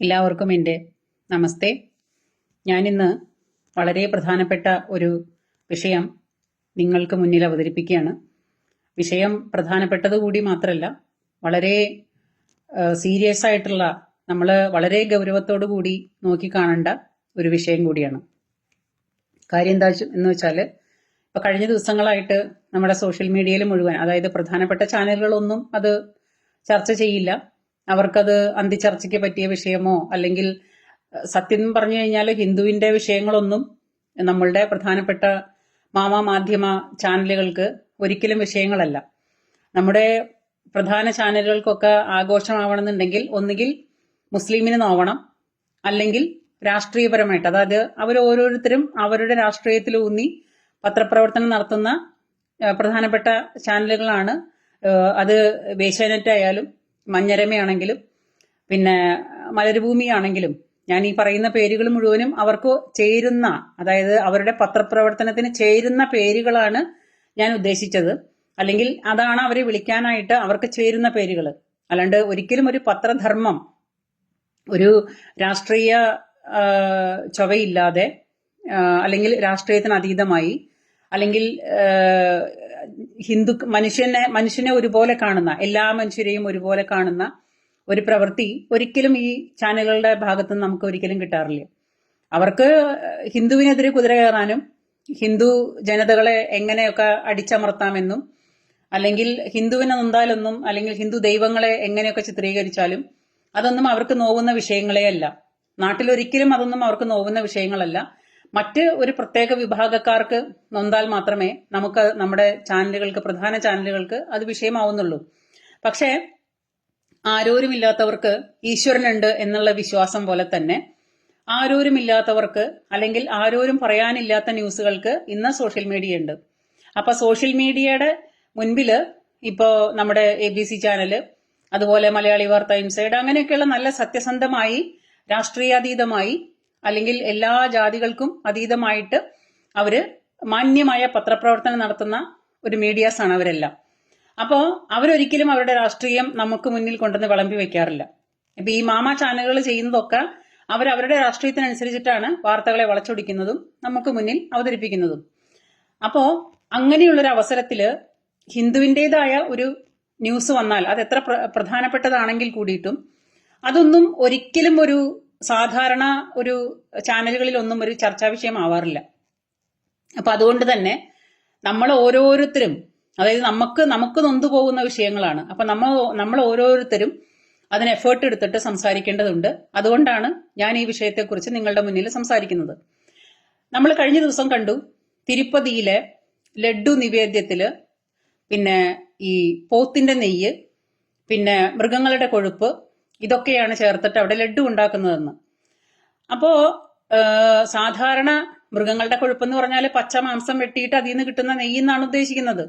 എല്ലാവർക്കും എന്റെ നമസ്തേ. ഞാനിന്ന് വളരെ പ്രധാനപ്പെട്ട ഒരു വിഷയം നിങ്ങൾക്ക് മുന്നിൽ അവതരിപ്പിക്കുകയാണ്. വിഷയം പ്രധാനപ്പെട്ടത് കൂടി മാത്രമല്ല വളരെ സീരിയസ് ആയിട്ടുള്ള നമ്മൾ വളരെ ഗൗരവത്തോടു കൂടി നോക്കിക്കാണേണ്ട ഒരു വിഷയം കൂടിയാണ്. കാര്യം എന്താ എന്ന് വെച്ചാൽ ഇപ്പൊ കഴിഞ്ഞ ദിവസങ്ങളായിട്ട് നമ്മുടെ സോഷ്യൽ മീഡിയയിൽ മുഴുവൻ അതായത് പ്രധാനപ്പെട്ട ചാനലുകളൊന്നും അത് ചർച്ച ചെയ്യില്ല. അവർക്കത് അന്തിച്ചർച്ചയ്ക്ക് പറ്റിയ വിഷയമോ അല്ലെങ്കിൽ സത്യം പറഞ്ഞു കഴിഞ്ഞാൽ ഹിന്ദുവിന്റെ വിഷയങ്ങളൊന്നും നമ്മളുടെ പ്രധാനപ്പെട്ട മാമാ മാധ്യമ ചാനലുകൾക്ക് ഒരിക്കലും വിഷയങ്ങളല്ല. നമ്മുടെ പ്രധാന ചാനലുകൾക്കൊക്കെ ആഘോഷമാവണമെന്നുണ്ടെങ്കിൽ ഒന്നുകിൽ മുസ്ലിമിന് നോവണം അല്ലെങ്കിൽ രാഷ്ട്രീയപരമായിട്ട്. അതായത് അവർ ഓരോരുത്തരും അവരുടെ രാഷ്ട്രീയത്തിൽ ഊന്നി പത്രപ്രവർത്തനം നടത്തുന്ന പ്രധാനപ്പെട്ട ചാനലുകളാണ് അത് വേശ്യാനെറ്റ് ആയാലും മഞ്ഞരമയാണെങ്കിലും പിന്നെ മലരുഭൂമി ആണെങ്കിലും ഞാൻ ഈ പറയുന്ന പേരുകൾ മുഴുവനും അവർക്ക് ചേരുന്ന അതായത് അവരുടെ പത്രപ്രവർത്തനത്തിന് ചേരുന്ന പേരുകളാണ് ഞാൻ ഉദ്ദേശിച്ചത്. അല്ലെങ്കിൽ അതാണ് അവരെ വിളിക്കാനായിട്ട് അവർക്ക് ചേരുന്ന പേരുകൾ. അല്ലാണ്ട് ഒരിക്കലും ഒരു പത്രധർമ്മം ഒരു രാഷ്ട്രീയ ചൊവയില്ലാതെ അല്ലെങ്കിൽ രാഷ്ട്രീയത്തിന് അതീതമായി അല്ലെങ്കിൽ ഹിന്ദു മനുഷ്യനെ മനുഷ്യനെ ഒരുപോലെ കാണുന്ന എല്ലാ മനുഷ്യരെയും ഒരുപോലെ കാണുന്ന ഒരു പ്രവൃത്തി ഒരിക്കലും ഈ ചാനലുകളുടെ ഭാഗത്ത് നിന്ന് നമുക്ക് ഒരിക്കലും കിട്ടാറില്ല. അവർക്ക് ഹിന്ദുവിനെതിരെ കുതിര കയറാനും ഹിന്ദു ജനതകളെ എങ്ങനെയൊക്കെ അടിച്ചമർത്താമെന്നും അല്ലെങ്കിൽ ഹിന്ദുവിനെ നൊന്താലൊന്നും അല്ലെങ്കിൽ ഹിന്ദു ദൈവങ്ങളെ എങ്ങനെയൊക്കെ ചിത്രീകരിച്ചാലും അതൊന്നും അവർക്ക് നോവുന്ന വിഷയങ്ങളെയല്ല. നാട്ടിലൊരിക്കലും അതൊന്നും അവർക്ക് നോവുന്ന വിഷയങ്ങളല്ല. മറ്റ് ഒരു പ്രത്യേക വിഭാഗക്കാർക്ക് നൊന്താൽ മാത്രമേ നമുക്ക് നമ്മുടെ ചാനലുകൾക്ക് പ്രധാന ചാനലുകൾക്ക് അത് വിഷയമാവുന്നുള്ളൂ. പക്ഷേ ആരോരുമില്ലാത്തവർക്ക് ഈശ്വരനുണ്ട് എന്നുള്ള വിശ്വാസം പോലെ തന്നെ ആരോരുമില്ലാത്തവർക്ക് അല്ലെങ്കിൽ ആരോരും പറയാനില്ലാത്ത ന്യൂസുകൾക്ക് ഇന്ന് സോഷ്യൽ മീഡിയ ഉണ്ട് അപ്പൊ സോഷ്യൽ മീഡിയയുടെ മുൻപിൽ ഇപ്പോ നമ്മുടെ എ ബി സി ചാനൽ അതുപോലെ മലയാളി വാർത്ത ഇൻസൈഡ് അങ്ങനെയൊക്കെയുള്ള നല്ല സത്യസന്ധമായി രാഷ്ട്രീയാതീതമായി അല്ലെങ്കിൽ എല്ലാ ജാതികൾക്കും അതീതമായിട്ട് അവർ മാന്യമായ പത്രപ്രവർത്തനം നടത്തുന്ന ഒരു മീഡിയാസ് ആണ് അവരെല്ലാം. അപ്പോ അവരൊരിക്കലും അവരുടെ രാഷ്ട്രീയം നമുക്ക് മുന്നിൽ കൊണ്ടുവന്ന് വിളമ്പി വെക്കാറില്ല ഇപ്പൊ ഈ മാമ ചാനലുകൾ ചെയ്യുന്നതൊക്കെ അവർ അവരുടെ രാഷ്ട്രീയത്തിനനുസരിച്ചിട്ടാണ് വാർത്തകളെ വളച്ചൊടിക്കുന്നതും നമുക്ക് മുന്നിൽ അവതരിപ്പിക്കുന്നതും. അപ്പോ അങ്ങനെയുള്ളൊരു അവസരത്തിൽ ഹിന്ദുവിന്റെതായ ഒരു ന്യൂസ് വന്നാൽ അത് എത്ര പ്ര- പ്രധാനപ്പെട്ടതാണെങ്കിൽ കൂടിയിട്ടും അതൊന്നും ഒരിക്കലും ഒരു സാധാരണ ഒരു ചാനലുകളിലൊന്നും ഒരു ചർച്ചാ വിഷയമാവാറില്ല. അപ്പൊ അതുകൊണ്ട് തന്നെ നമ്മൾ ഓരോരുത്തരും അതായത് നമുക്ക് നമുക്ക് നൊന്തു പോകുന്ന വിഷയങ്ങളാണ്. അപ്പൊ നമ്മൾ നമ്മൾ ഓരോരുത്തരും അതിന് എഫേർട്ട് എടുത്തിട്ട് സംസാരിക്കേണ്ടതുണ്ട്. അതുകൊണ്ടാണ് ഞാൻ ഈ വിഷയത്തെക്കുറിച്ച് നിങ്ങളുടെ മുന്നിൽ സംസാരിക്കുന്നത്. നമ്മൾ കഴിഞ്ഞ ദിവസം കണ്ടു തിരുപ്പതിയിലെ ലഡു നിവേദ്യത്തിൽ പിന്നെ ഈ പോത്തിന്റെ നെയ്യ് പിന്നെ മൃഗങ്ങളുടെ കൊഴുപ്പ് ഇതൊക്കെയാണ് ചേർത്തിട്ട് അവിടെ ലഡു ഉണ്ടാക്കുന്നതെന്ന്. അപ്പോ സാധാരണ മൃഗങ്ങളുടെ കൊഴുപ്പെന്ന് പറഞ്ഞാൽ പച്ച മാംസം വെട്ടിയിട്ട് അതിൽ നിന്ന് കിട്ടുന്ന നെയ്യ് എന്നാണ് ഉദ്ദേശിക്കുന്നത്.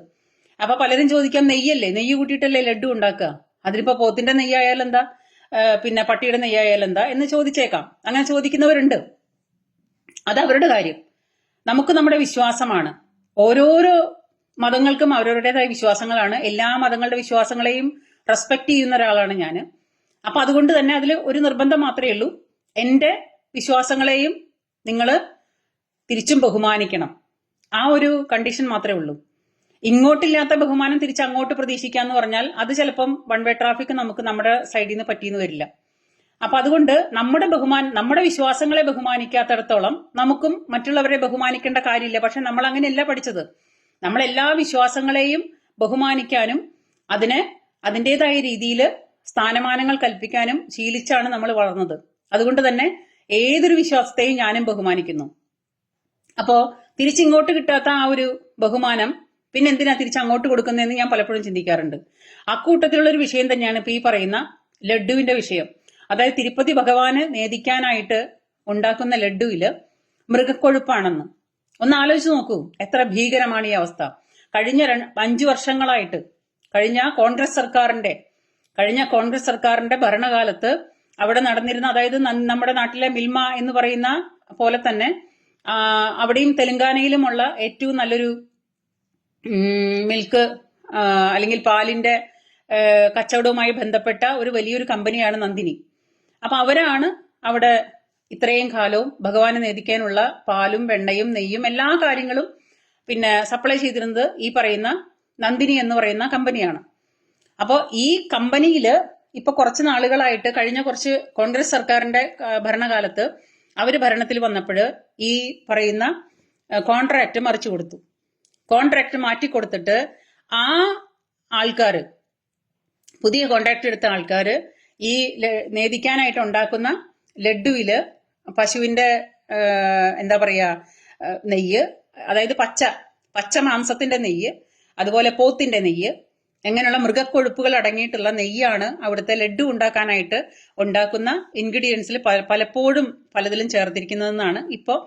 അപ്പൊ പലരും ചോദിക്കാം നെയ്യല്ലേ? നെയ്യ് കൂട്ടിയിട്ടല്ലേ ലഡു ഉണ്ടാക്കുക? അതിനിപ്പോ പോത്തിന്റെ നെയ്യായാലും എന്താ പിന്നെ പട്ടിയുടെ നെയ്യായാലും എന്താ എന്ന് ചോദിച്ചേക്കാം. അങ്ങനെ ചോദിക്കുന്നവരുണ്ട്. അത് അവരുടെ കാര്യം. നമുക്ക് നമ്മുടെ വിശ്വാസമാണ്. ഓരോരോ മതങ്ങൾക്കും അവരവരുടേതായ വിശ്വാസങ്ങളാണ്. എല്ലാ മതങ്ങളുടെ വിശ്വാസങ്ങളെയും റെസ്പെക്ട് ചെയ്യുന്ന ഒരാളാണ് ഞാൻ അപ്പൊ അതുകൊണ്ട് തന്നെ അതിൽ ഒരു നിർബന്ധം മാത്രമേ ഉള്ളൂ. എന്റെ വിശ്വാസങ്ങളെയും നിങ്ങൾ തിരിച്ചും ബഹുമാനിക്കണം. ആ ഒരു കണ്ടീഷൻ മാത്രമേ ഉള്ളൂ. ഇങ്ങോട്ടില്ലാത്ത ബഹുമാനം തിരിച്ച് അങ്ങോട്ട് പ്രതീക്ഷിക്കുക എന്ന് പറഞ്ഞാൽ അത് ചിലപ്പം വൺ വേ ട്രാഫിക് നമുക്ക് നമ്മുടെ സൈഡിൽ നിന്ന് പറ്റിയെന്ന് വരില്ല. അപ്പൊ അതുകൊണ്ട് നമ്മുടെ ബഹുമാൻ നമ്മുടെ വിശ്വാസങ്ങളെ ബഹുമാനിക്കാത്തടത്തോളം നമുക്കും മറ്റുള്ളവരെ ബഹുമാനിക്കേണ്ട കാര്യമില്ല. പക്ഷെ നമ്മൾ അങ്ങനെയല്ല പഠിച്ചത്. നമ്മൾ എല്ലാ വിശ്വാസങ്ങളെയും ബഹുമാനിക്കാനും അതിനെ അതിന്റെതായ രീതിയിൽ സ്ഥാനമാനങ്ങൾ കൽപ്പിക്കാനും ശീലിച്ചാണ് നമ്മൾ വളർന്നത്. അതുകൊണ്ട് തന്നെ ഏതൊരു വിശ്വാസത്തെയും ഞാനും ബഹുമാനിക്കുന്നു. അപ്പോ തിരിച്ചിങ്ങോട്ട് കിട്ടാത്ത ആ ഒരു ബഹുമാനം പിന്നെ എന്തിനാ തിരിച്ച് അങ്ങോട്ട് കൊടുക്കുന്നതെന്ന് ഞാൻ പലപ്പോഴും ചിന്തിക്കാറുണ്ട്. അക്കൂട്ടത്തിലുള്ള ഒരു വിഷയം തന്നെയാണ് ഇപ്പൊ ഈ പറയുന്ന ലഡുവിന്റെ വിഷയം. അതായത് തിരുപ്പതി ഭഗവാന് നേദിക്കാനായിട്ട് ഉണ്ടാക്കുന്ന ലഡുവിൽ മൃഗക്കൊഴുപ്പാണെന്ന്. ഒന്ന് ആലോചിച്ച് നോക്കൂ എത്ര ഭീകരമാണ് ഈ അവസ്ഥ. കഴിഞ്ഞ അഞ്ചു വർഷങ്ങളായിട്ട് കഴിഞ്ഞ കോൺഗ്രസ് സർക്കാരിന്റെ കഴിഞ്ഞ കോൺഗ്രസ് സർക്കാരിന്റെ ഭരണകാലത്ത് അവിടെ നടന്നിരുന്ന അതായത് നമ്മുടെ നാട്ടിലെ മിൽമ എന്ന് പറയുന്ന പോലെ തന്നെ അവിടെയും തെലങ്കാനയിലുമുള്ള ഏറ്റവും നല്ലൊരു മിൽക്ക് അല്ലെങ്കിൽ പാലിന്റെ കച്ചവടവുമായി ബന്ധപ്പെട്ട ഒരു വലിയൊരു കമ്പനിയാണ് നന്ദിനി. അപ്പൊ അവരാണ് അവിടെ ഇത്രയും കാലവും ഭഗവാനെ നേദിക്കാനുള്ള പാലും വെണ്ണയും നെയ്യും എല്ലാ കാര്യങ്ങളും പിന്നെ സപ്ലൈ ചെയ്തിരുന്നത് ഈ പറയുന്ന നന്ദിനി എന്ന് പറയുന്ന കമ്പനിയാണ്. അപ്പോൾ ഈ കമ്പനിയിൽ ഇപ്പൊ കുറച്ച് നാളുകളായിട്ട് കഴിഞ്ഞ കുറച്ച് കോൺഗ്രസ് സർക്കാരിന്റെ ഭരണകാലത്ത് അവർ ഭരണത്തിൽ വന്നപ്പോൾ ഈ പറയുന്ന കോൺട്രാക്ട് മറിച്ചു കൊടുത്തു. കോൺട്രാക്ട് മാറ്റി കൊടുത്തിട്ട് ആ ആൾക്കാർ പുതിയ കോൺട്രാക്ട് എടുത്ത ആൾക്കാർ ഈ നേദിക്കാനായിട്ട് ഉണ്ടാക്കുന്ന ലഡുവിൽ പശുവിന്റെ എന്താ പറയാ നെയ്യ് അതായത് പച്ച പച്ച മാംസത്തിന്റെ നെയ്യ് അതുപോലെ പോത്തിന്റെ നെയ്യ് എങ്ങനെയുള്ള മൃഗക്കൊഴുപ്പുകൾ അടങ്ങിയിട്ടുള്ള നെയ്യാണ് അവിടുത്തെ ലഡു ഉണ്ടാക്കാനായിട്ട് ഉണ്ടാക്കുന്ന ഇൻഗ്രീഡിയൻസിൽ പലപ്പോഴും പലതിലും ചേർത്തിരിക്കുന്നതെന്നാണ് ഇപ്പോൾ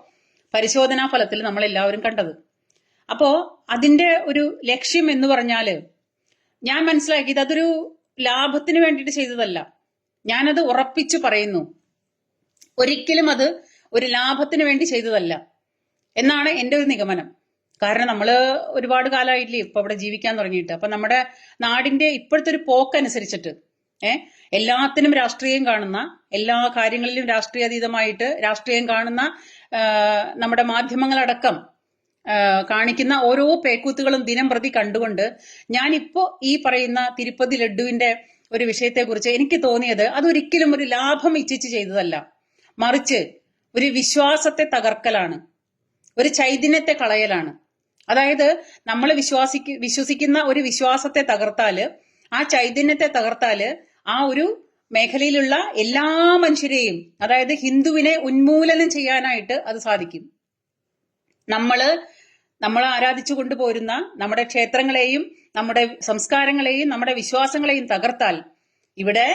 പരിശോധനാ ഫലത്തിൽ നമ്മൾ എല്ലാവരും കണ്ടത്. അപ്പോ അതിന്റെ ഒരു ലക്ഷ്യം എന്ന് പറഞ്ഞാൽ ഞാൻ മനസ്സിലാക്കിയത് അതൊരു ലാഭത്തിന് വേണ്ടിയിട്ട് ചെയ്തതല്ല. ഞാനത് ഉറപ്പിച്ചു പറയുന്നു. ഒരിക്കലും അത് ഒരു ലാഭത്തിന് വേണ്ടി ചെയ്തതല്ല. എന്നാണ് എന്റെ ഒരു നിഗമനം. കാരണം നമ്മൾ ഒരുപാട് കാലമായില്ലേ ഇപ്പൊ അവിടെ ജീവിക്കാൻ തുടങ്ങിയിട്ട്. അപ്പൊ നമ്മുടെ നാടിന്റെ ഇപ്പോഴത്തെ ഒരു പോക്കനുസരിച്ചിട്ട് ഏ എല്ലാത്തിനും രാഷ്ട്രീയം കാണുന്ന എല്ലാ കാര്യങ്ങളിലും രാഷ്ട്രീയാതീതമായിട്ട് രാഷ്ട്രീയം കാണുന്ന നമ്മുടെ മാധ്യമങ്ങളടക്കം കാണിക്കുന്ന ഓരോ പേക്കൂത്തുകളും ദിനം പ്രതി കണ്ടുകൊണ്ട് ഞാനിപ്പോ ഈ പറയുന്ന തിരുപ്പതി ലഡുവിന്റെ ഒരു വിഷയത്തെക്കുറിച്ച് എനിക്ക് തോന്നിയത് അതൊരിക്കലും ഒരു ലാഭം ഇച്ഛിച്ച് ചെയ്തതല്ല. മറിച്ച് ഒരു വിശ്വാസത്തെ തകർക്കലാണ്. ഒരു ചൈതന്യത്തെ കളയലാണ്. അതായത് നമ്മൾ വിശ്വാസിക്ക് വിശ്വസിക്കുന്ന ഒരു വിശ്വാസത്തെ തകർത്താൽ ആ ചൈതന്യത്തെ തകർത്താൽ ആ ഒരു മേഖലയിലുള്ള എല്ലാ മനുഷ്യരെയും അതായത് ഹിന്ദുവിനെ ഉന്മൂലനം ചെയ്യാനായിട്ട് അത് സാധിക്കും. നമ്മൾ നമ്മൾ ആരാധിച്ചു കൊണ്ടുപോരുന്ന നമ്മുടെ ക്ഷേത്രങ്ങളെയും നമ്മുടെ സംസ്കാരങ്ങളെയും നമ്മുടെ വിശ്വാസങ്ങളെയും തകർത്താൽ ഇവിടെ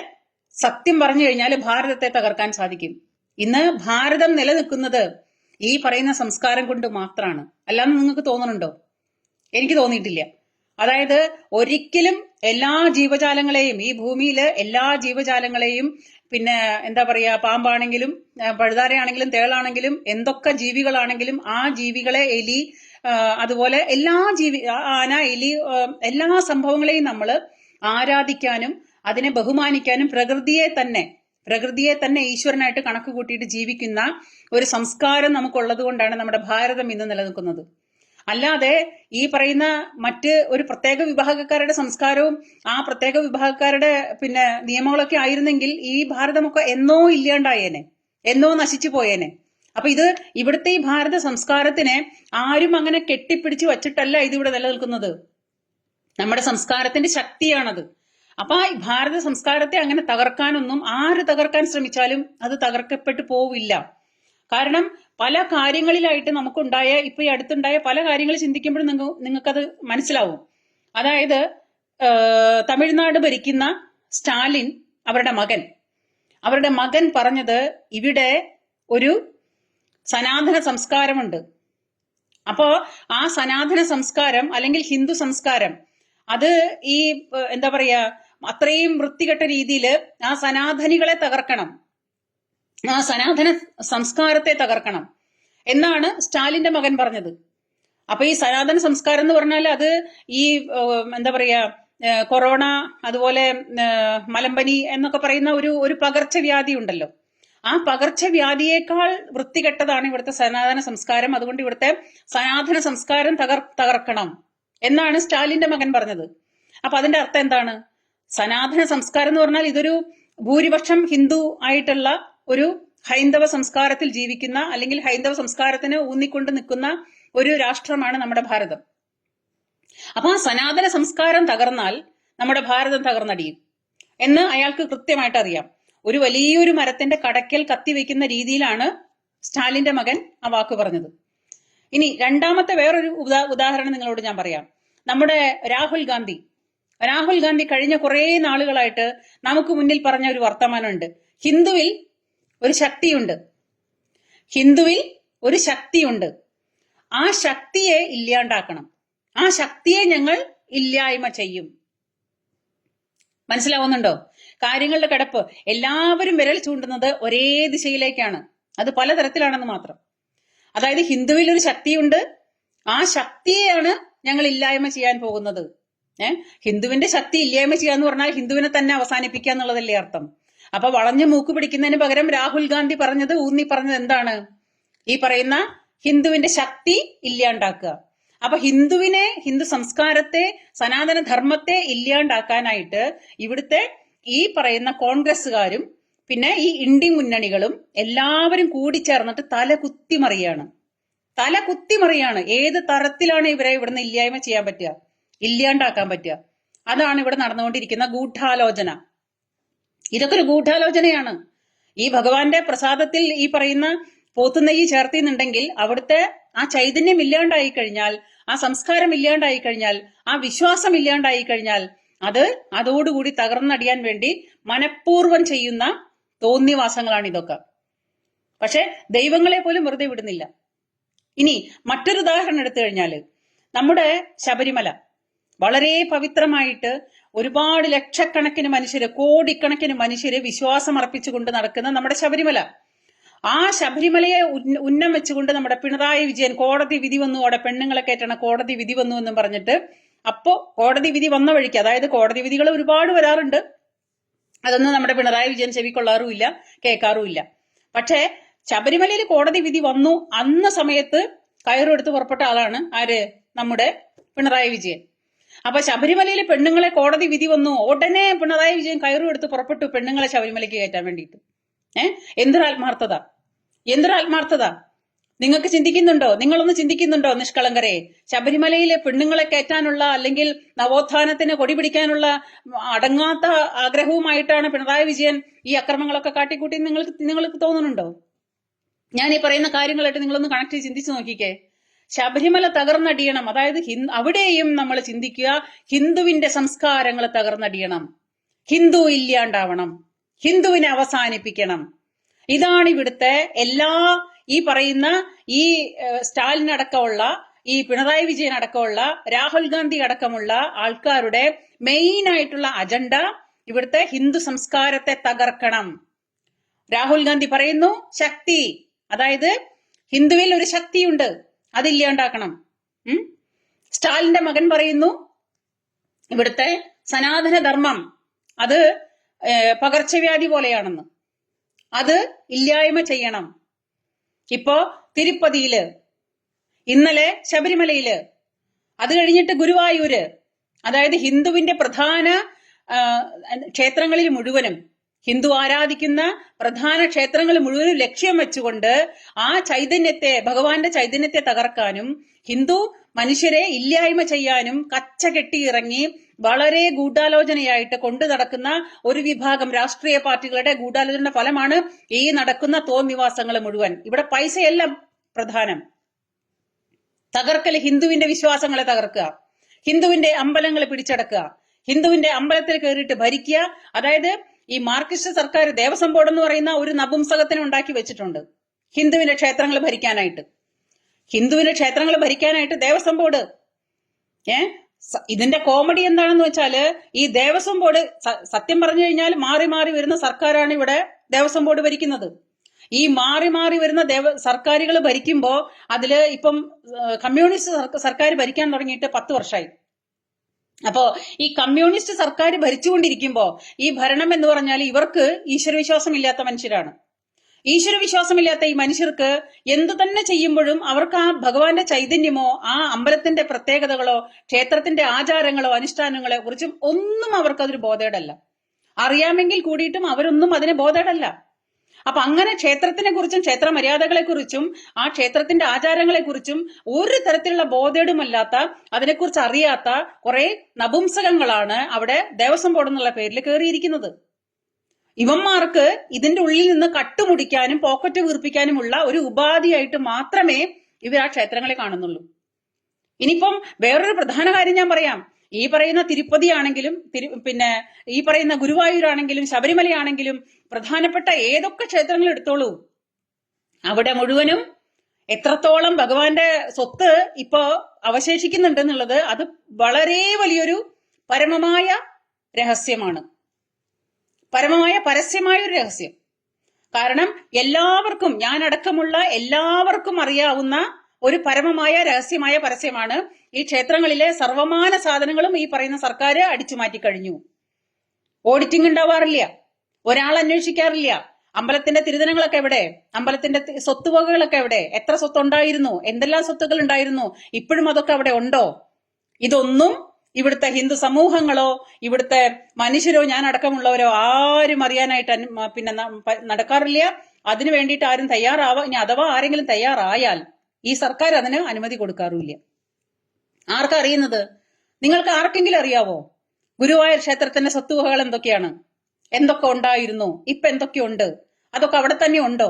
സത്യം പറഞ്ഞു കഴിഞ്ഞാൽ ഭാരതത്തെ തകർക്കാൻ സാധിക്കും. ഇന്ന് ഭാരതം നിലനിൽക്കുന്നത് ഈ പറയുന്ന സംസ്കാരം കൊണ്ട് മാത്രമാണ് അല്ലാന്ന് നിങ്ങൾക്ക് തോന്നുന്നുണ്ടോ എനിക്ക് തോന്നിയിട്ടില്ല. അതായത് ഒരിക്കലും എല്ലാ ജീവജാലങ്ങളെയും ഈ ഭൂമിയിലെ എല്ലാ ജീവജാലങ്ങളെയും പിന്നെ എന്താ പറയാ പാമ്പാണെങ്കിലും പഴുതാരയാണെങ്കിലും തേളാണെങ്കിലും എന്തൊക്കെ ജീവികളാണെങ്കിലും ആ ജീവികളെ എലി അതുപോലെ എല്ലാ ജീവി ആന എലി എല്ലാ സംഭവങ്ങളെയും നമ്മൾ ആരാധിക്കാനും അതിനെ ബഹുമാനിക്കാനും പ്രകൃതിയെ തന്നെ പ്രകൃതിയെ തന്നെ ഈശ്വരനായിട്ട് കണക്ക് കൂട്ടിയിട്ട് ജീവിക്കുന്ന ഒരു സംസ്കാരം നമുക്കുള്ളത് കൊണ്ടാണ് നമ്മുടെ ഭാരതം ഇന്ന് നിലനിൽക്കുന്നത്. അല്ലാതെ ഈ പറയുന്ന മറ്റ് ഒരു പ്രത്യേക വിഭാഗക്കാരുടെ സംസ്കാരവും ആ പ്രത്യേക വിഭാഗക്കാരുടെ പിന്നെ നിയമങ്ങളൊക്കെ ആയിരുന്നെങ്കിൽ ഈ ഭാരതമൊക്കെ എന്നോ ഇല്ലാണ്ടായേനെ എന്നോ നശിച്ചു പോയേനെ. അപ്പൊ ഇത് ഇവിടുത്തെ ഈ ഭാരത സംസ്കാരത്തിനെ ആരും അങ്ങനെ കെട്ടിപ്പിടിച്ച് വച്ചിട്ടല്ല ഇതിവിടെ നിലനിൽക്കുന്നത്. നമ്മുടെ സംസ്കാരത്തിന്റെ ശക്തിയാണത്. അപ്പൊ ഈ ഭാരത സംസ്കാരത്തെ അങ്ങനെ തകർക്കാനൊന്നും ആര് തകർക്കാൻ ശ്രമിച്ചാലും അത് തകർക്കപ്പെട്ടു പോവില്ല. കാരണം പല കാര്യങ്ങളിലായിട്ട് നമുക്കുണ്ടായ ഇപ്പൊ ഈ അടുത്തുണ്ടായ പല കാര്യങ്ങൾ ചിന്തിക്കുമ്പോഴും നിങ്ങൾ നിങ്ങൾക്കത് മനസ്സിലാവും. അതായത് തമിഴ്നാട് ഭരിക്കുന്ന സ്റ്റാലിൻ അവരുടെ മകൻ. അവരുടെ മകൻ പറഞ്ഞത് ഇവിടെ ഒരു സനാതന സംസ്കാരമുണ്ട്. അപ്പോ ആ സനാതന സംസ്കാരം അല്ലെങ്കിൽ ഹിന്ദു സംസ്കാരം അത് ഈ എന്താ പറയാ അത്രയും വൃത്തികെട്ട രീതിയിൽ ആ സനാതനികളെ തകർക്കണം. ആ സനാതന സംസ്കാരത്തെ തകർക്കണം. എന്നാണ് സ്റ്റാലിന്റെ മകൻ പറഞ്ഞത്. അപ്പൊ ഈ സനാതന സംസ്കാരം എന്ന് പറഞ്ഞാൽ അത് ഈ എന്താ പറയാ കൊറോണ അതുപോലെ മലമ്പനി എന്നൊക്കെ പറയുന്ന ഒരു ഒരു പകർച്ചവ്യാധി ഉണ്ടല്ലോ. ആ പകർച്ചവ്യാധിയേക്കാൾ വൃത്തികെട്ടതാണ് ഇവിടുത്തെ സനാതന സംസ്കാരം. അതുകൊണ്ട് ഇവിടുത്തെ സനാതന സംസ്കാരം തകർ തകർക്കണം എന്നാണ് സ്റ്റാലിന്റെ മകൻ പറഞ്ഞത്. അപ്പൊ അതിന്റെ അർത്ഥം എന്താണ്? സനാതന സംസ്കാരം എന്ന് പറഞ്ഞാൽ ഇതൊരു ഭൂരിപക്ഷം ഹിന്ദു ആയിട്ടുള്ള ഒരു ഹൈന്ദവ സംസ്കാരത്തിൽ ജീവിക്കുന്ന അല്ലെങ്കിൽ ഹൈന്ദവ സംസ്കാരത്തിന് ഊന്നിക്കൊണ്ട് നിൽക്കുന്ന ഒരു രാഷ്ട്രമാണ് നമ്മുടെ ഭാരതം. അപ്പൊ ആ സനാതന സംസ്കാരം തകർന്നാൽ നമ്മുടെ ഭാരതം തകർന്നടിയും. എന്ന് അയാൾക്ക് കൃത്യമായിട്ട് അറിയാം. ഒരു വലിയൊരു മരത്തിന്റെ കടക്കൽ കത്തിവെക്കുന്ന രീതിയിലാണ് സ്റ്റാലിന്റെ മകൻ ആ വാക്ക് പറഞ്ഞത്. ഇനി രണ്ടാമത്തെ വേറൊരു ഉദാ- ഉദാഹരണം നിങ്ങളോട് ഞാൻ പറയാം. നമ്മുടെ രാഹുൽ ഗാന്ധി. രാഹുൽ ഗാന്ധി കഴിഞ്ഞ കുറേ നാളുകളായിട്ട് നമുക്ക് മുന്നിൽ പറഞ്ഞ ഒരു വർത്തമാനമുണ്ട്. ഹിന്ദുവിൽ ഒരു ശക്തിയുണ്ട്. ഹിന്ദുവിൽ ഒരു ശക്തിയുണ്ട്. ആ ശക്തിയെ ഇല്ലാണ്ടാക്കണം. ആ ശക്തിയെ ഞങ്ങൾ ഇല്ലായ്മ ചെയ്യും. മനസ്സിലാവുന്നുണ്ടോ? കാര്യങ്ങളുടെ കിടപ്പ് എല്ലാവരും വിരൽ ചൂണ്ടുന്നത് ഒരേ ദിശയിലേക്കാണ്. അത് പലതരത്തിലാണെന്ന് മാത്രം. അതായത് ഹിന്ദുവിൽ ഒരു ശക്തിയുണ്ട്. ആ ശക്തിയെയാണ് ഞങ്ങൾ ഇല്ലായ്മ ചെയ്യാൻ പോകുന്നത്. ഏഹ് ഹിന്ദുവിന്റെ ശക്തി ഇല്ലായ്മ ചെയ്യാന്ന് പറഞ്ഞാൽ ഹിന്ദുവിനെ തന്നെ അവസാനിപ്പിക്കുക എന്നുള്ളതല്ലേ അർത്ഥം. അപ്പൊ വളഞ്ഞു മൂക്ക് പിടിക്കുന്നതിന് പകരം രാഹുൽ ഗാന്ധി പറഞ്ഞത് ഊന്നി പറഞ്ഞത് എന്താണ്? ഈ പറയുന്ന ഹിന്ദുവിന്റെ ശക്തി ഇല്ലാണ്ടാക്കുക. അപ്പൊ ഹിന്ദുവിനെ ഹിന്ദു സംസ്കാരത്തെ സനാതന ധർമ്മത്തെ ഇല്ലാണ്ടാക്കാനായിട്ട് ഇവിടുത്തെ ഈ പറയുന്ന കോൺഗ്രസ്സുകാരും പിന്നെ ഈ ഇന്ത്യ മുന്നണികളും എല്ലാവരും കൂടി ചേർന്നിട്ട് തല കുത്തിമറിയാണ്. തല കുത്തിമറിയാണ്. ഏത് തരത്തിലാണ് ഇവരെ ഇവിടുന്ന് ഇല്ലായ്മ ചെയ്യാൻ പറ്റുക? ഇല്ലാണ്ടാക്കാൻ പറ്റുക. അതാണ് ഇവിടെ നടന്നുകൊണ്ടിരിക്കുന്ന ഗൂഢാലോചന. ഇതൊക്കെ ഒരു ഗൂഢാലോചനയാണ്. ഈ ഭഗവാന്റെ പ്രസാദത്തിൽ ഈ പറയുന്ന പോത്തുനെയ്യ് ചേർത്തിന്നുണ്ടെങ്കിൽ അവിടുത്തെ ആ ചൈതന്യം ഇല്ലാണ്ടായി കഴിഞ്ഞാൽ ആ സംസ്കാരം ഇല്ലാണ്ടായി കഴിഞ്ഞാൽ ആ വിശ്വാസം ഇല്ലാണ്ടായി കഴിഞ്ഞാൽ അത് അതോടുകൂടി തകർന്നടിയാൻ വേണ്ടി മനഃപൂർവം ചെയ്യുന്ന തോന്നിവാസങ്ങളാണ് ഇതൊക്കെ. പക്ഷെ ദൈവങ്ങളെ പോലും വെറുതെ വിടുന്നില്ല. ഇനി മറ്റൊരു ഉദാഹരണം എടുത്തു കഴിഞ്ഞാൽ നമ്മുടെ ശബരിമല. വളരെ പവിത്രമായിട്ട് ഒരുപാട് ലക്ഷക്കണക്കിന് മനുഷ്യര് കോടിക്കണക്കിന് മനുഷ്യര് വിശ്വാസം അർപ്പിച്ചുകൊണ്ട് നടക്കുന്ന നമ്മുടെ ശബരിമല. ആ ശബരിമലയെ ഉന്ന- വെച്ചുകൊണ്ട് നമ്മുടെ പിണറായി വിജയൻ കോടതി വിധി വന്നു അവിടെ പെണ്ണുങ്ങളെ കയറ്റണ കോടതി വിധി വന്നു എന്നും പറഞ്ഞിട്ട് അപ്പോ കോടതി വിധി വന്ന വഴിക്ക് അതായത് കോടതി വിധികൾ ഒരുപാട് വരാറുണ്ട്. അതൊന്നും നമ്മുടെ പിണറായി വിജയൻ ചെവിക്കൊള്ളാറുമില്ല കേൾക്കാറുമില്ല. പക്ഷേ ശബരിമലയിൽ കോടതി വിധി വന്നു അന്ന സമയത്ത് കയറെടുത്ത് പുറപ്പെട്ട ആളാണ് ആര്? നമ്മുടെ പിണറായി വിജയൻ. അപ്പൊ ശബരിമലയിൽ പെണ്ണുങ്ങളെ കോടതി വിധി വന്നു. ഉടനെ പിണറായി വിജയൻ കയറും എടുത്ത് പുറപ്പെട്ടു പെണ്ണുങ്ങളെ ശബരിമലയ്ക്ക് കയറ്റാൻ വേണ്ടിയിട്ട്. ഏഹ് എന്തൊരു ആത്മാർത്ഥത എന്തൊരു ആത്മാർത്ഥത നിങ്ങൾക്ക് ചിന്തിക്കുന്നുണ്ടോ? നിങ്ങളൊന്ന് ചിന്തിക്കുന്നുണ്ടോ നിഷ്കളങ്കരെ? ശബരിമലയിലെ പെണ്ണുങ്ങളെ കയറ്റാനുള്ള അല്ലെങ്കിൽ നവോത്ഥാനത്തിന് കൊടി പിടിക്കാനുള്ള അടങ്ങാത്ത ആഗ്രഹവുമായിട്ടാണ് പിണറായി വിജയൻ ഈ അക്രമങ്ങളൊക്കെ കാട്ടിക്കൂട്ടി. നിങ്ങൾക്ക് നിങ്ങൾക്ക് തോന്നുന്നുണ്ടോ? ഞാൻ ഈ പറയുന്ന കാര്യങ്ങളായിട്ട് നിങ്ങളൊന്ന് കണക്ട് ചെയ്ത് ചിന്തിച്ചു നോക്കിക്കേ. ശബരിമല തകർന്നടിയണം. അതായത് അവിടെയും നമ്മൾ ചിന്തിക്കുക ഹിന്ദുവിന്റെ സംസ്കാരങ്ങൾ തകർന്നടിയണം. ഹിന്ദു ഇല്ലാണ്ടാവണം. ഹിന്ദുവിനെ അവസാനിപ്പിക്കണം. ഇതാണ് ഇവിടുത്തെ എല്ലാ ഈ പറയുന്ന ഈ സ്റ്റാലിൻ അടക്കമുള്ള ഈ പിണറായി വിജയൻ അടക്കമുള്ള രാഹുൽ ഗാന്ധി അടക്കമുള്ള ആൾക്കാരുടെ മെയിൻ ആയിട്ടുള്ള അജണ്ട ഇവിടുത്തെ ഹിന്ദു സംസ്കാരത്തെ തകർക്കണം. രാഹുൽ ഗാന്ധി പറയുന്നു ശക്തി. അതായത് ഹിന്ദുവിൽ ഒരു ശക്തിയുണ്ട്. അതില്ലാണ്ടാക്കണം? സ്റ്റാലിന്റെ മകൻ പറയുന്നു ഇവിടുത്തെ സനാതന ധർമ്മം അത് പകർച്ചവ്യാധി പോലെയാണെന്ന്. അത് ഇല്ലായ്മ ചെയ്യണം. ഇപ്പോ തിരുപ്പതിയിൽ ഇന്നലെ ശബരിമലയിൽ അത് കഴിഞ്ഞിട്ട് ഗുരുവായൂര് അതായത് ഹിന്ദുവിന്റെ പ്രധാന ക്ഷേത്രങ്ങളിൽ മുഴുവനും ഹിന്ദു ആരാധിക്കുന്ന പ്രധാന ക്ഷേത്രങ്ങൾ മുഴുവനും ലക്ഷ്യം വെച്ചുകൊണ്ട് ആ ചൈതന്യത്തെ ഭഗവാന്റെ ചൈതന്യത്തെ തകർക്കാനും ഹിന്ദു മനുഷ്യരെ ഇല്ലായ്മ ചെയ്യാനും കച്ച കെട്ടിയിറങ്ങി വളരെ ഗൂഢാലോചനയായിട്ട് കൊണ്ടു നടക്കുന്ന ഒരു വിഭാഗം രാഷ്ട്രീയ പാർട്ടികളുടെ ഗൂഢാലോചന ഫലമാണ് ഈ നടക്കുന്ന തോന്നിവാസങ്ങൾ മുഴുവൻ. ഇവിടെ പൈസയെല്ലാം പ്രധാനം. തകർക്കൽ ഹിന്ദുവിന്റെ വിശ്വാസങ്ങളെ തകർക്കുക. ഹിന്ദുവിന്റെ അമ്പലങ്ങളെ പിടിച്ചടക്കുക. ഹിന്ദുവിന്റെ അമ്പലത്തിൽ കയറിയിട്ട് ഭരിക്കുക. അതായത് ഈ മാർക്സിസ്റ്റ് സർക്കാർ ദേവസ്വം ബോർഡ് എന്ന് പറയുന്ന ഒരു നപുംസകത്തിനെ ഉണ്ടാക്കി വെച്ചിട്ടുണ്ട്. ഹിന്ദുവിന്റെ ക്ഷേത്രങ്ങൾ ഭരിക്കാനായിട്ട്. ഹിന്ദുവിന്റെ ക്ഷേത്രങ്ങൾ ഭരിക്കാനായിട്ട് ദേവസ്വം ബോർഡ് ഏ? ഇതിന്റെ കോമഡി എന്താണെന്ന് വെച്ചാൽ ഈ ദേവസ്വം ബോർഡ് സത്യം പറഞ്ഞു കഴിഞ്ഞാൽ മാറി മാറി വരുന്ന സർക്കാരാണ് ഇവിടെ ദേവസ്വം ബോർഡ് ഭരിക്കുന്നത്. ഈ മാറി മാറി വരുന്ന ദേവ സർക്കാരുകൾ ഭരിക്കുമ്പോ അതിൽ ഇപ്പം കമ്മ്യൂണിസ്റ്റ് സർക്കാർ ഭരിക്കാൻ തുടങ്ങിയിട്ട് പത്ത് വർഷമായി അപ്പോ ഈ കമ്മ്യൂണിസ്റ്റ് സർക്കാർ ഭരിച്ചുകൊണ്ടിരിക്കുമ്പോ ഈ ഭരണം എന്ന് പറഞ്ഞാൽ ഇവർക്ക് ഈശ്വരവിശ്വാസമില്ലാത്ത മനുഷ്യരാണ്. ഈശ്വരവിശ്വാസമില്ലാത്ത ഈ മനുഷ്യർക്ക് എന്തു തന്നെ ചെയ്യുമ്പോഴും അവർക്ക് ആ ഭഗവാന്റെ ചൈതന്യമോ ആ അമ്പലത്തിന്റെ പ്രത്യേകതകളോ ക്ഷേത്രത്തിന്റെ ആചാരങ്ങളോ അനുഷ്ഠാനങ്ങളെ കുറിച്ചും ഒന്നും അവർക്ക് അതൊരു ബോധേടല്ല. അറിയാമെങ്കിൽ കൂടിയിട്ടും അവരൊന്നും അതിനെ ബോധേടല്ല. അപ്പൊ അങ്ങനെ ക്ഷേത്രത്തിനെ കുറിച്ചും ക്ഷേത്ര മര്യാദകളെ കുറിച്ചും ആ ക്ഷേത്രത്തിന്റെ ആചാരങ്ങളെ കുറിച്ചും ഒരു തരത്തിലുള്ള ബോധേടുമല്ലാത്ത അതിനെക്കുറിച്ച് അറിയാത്ത കുറെ നപുംസകങ്ങളാണ് അവിടെ ദേവസ്വം ബോർഡ് എന്നുള്ള പേരിൽ കയറിയിരിക്കുന്നത് ഇവന്മാർക്ക് ഇതിന്റെ ഉള്ളിൽ നിന്ന് കട്ടുമുടിക്കാനും പോക്കറ്റ് വീർപ്പിക്കാനുമുള്ള ഒരു ഉപാധിയായിട്ട് മാത്രമേ ഇവർ ആ ക്ഷേത്രങ്ങളെ കാണുന്നുള്ളൂ. ഇനിയിപ്പം വേറൊരു പ്രധാന കാര്യം ഞാൻ പറയാം. ഈ പറയുന്ന തിരുപ്പതി ആണെങ്കിലും തിരു പിന്നെ ഈ പറയുന്ന ഗുരുവായൂരാണെങ്കിലും ശബരിമലയാണെങ്കിലും പ്രധാനപ്പെട്ട ഏതൊക്കെ ക്ഷേത്രങ്ങൾ എടുത്തോളൂ? അവിടെ മുഴുവനും എത്രത്തോളം ഭഗവാന്റെ സ്വത്ത് ഇപ്പോ അവശേഷിക്കുന്നുണ്ടെന്നുള്ളത് അത് വളരെ വലിയൊരു പരമമായ രഹസ്യമാണ്. പരമമായ പരസ്യമായ ഒരു രഹസ്യം. കാരണം എല്ലാവർക്കും ഞാൻ അടക്കമുള്ള എല്ലാവർക്കും അറിയാവുന്ന ഒരു പരമമായ രഹസ്യമായ പരസ്യമാണ്. ഈ ക്ഷേത്രങ്ങളിലെ സർവമാന സാധനങ്ങളും ഈ പറയുന്ന സർക്കാർ അടിച്ചു മാറ്റി കഴിഞ്ഞു. ഓഡിറ്റിംഗ് ഉണ്ടാവാറില്ല. ഒരാൾ അന്വേഷിക്കാറില്ല. അമ്പലത്തിന്റെ തിരുതനങ്ങളൊക്കെ എവിടെ? അമ്പലത്തിന്റെ സ്വത്തുവകകളൊക്കെ എവിടെ? എത്ര സ്വത്ത് ഉണ്ടായിരുന്നു എന്തെല്ലാം സ്വത്തുകൾ ഉണ്ടായിരുന്നു? ഇപ്പോഴും അതൊക്കെ അവിടെ ഉണ്ടോ? ഇതൊന്നും ഇവിടുത്തെ ഹിന്ദു സമൂഹങ്ങളോ ഇവിടുത്തെ മനുഷ്യരോ ഞാൻ അടക്കമുള്ളവരോ ആരും അറിയാനായിട്ട് പിന്നെ നടക്കാറില്ല. അതിനു വേണ്ടിയിട്ട് ആരും തയ്യാറാവാ ഇനി അഥവാ ആരെങ്കിലും തയ്യാറായാൽ ഈ സർക്കാർ അതിന് അനുമതി കൊടുക്കാറുമില്ല. ആർക്കാ അറിയുന്നത്? നിങ്ങൾക്ക് ആർക്കെങ്കിലും അറിയാവോ? ഗുരുവായൂർ ക്ഷേത്രത്തിന്റെ സ്വത്തുവകകൾ എന്തൊക്കെയാണ്? എന്തൊക്കെ ഉണ്ടായിരുന്നു? ഇപ്പൊ എന്തൊക്കെയുണ്ട് അതൊക്കെ അവിടെ തന്നെ ഉണ്ടോ?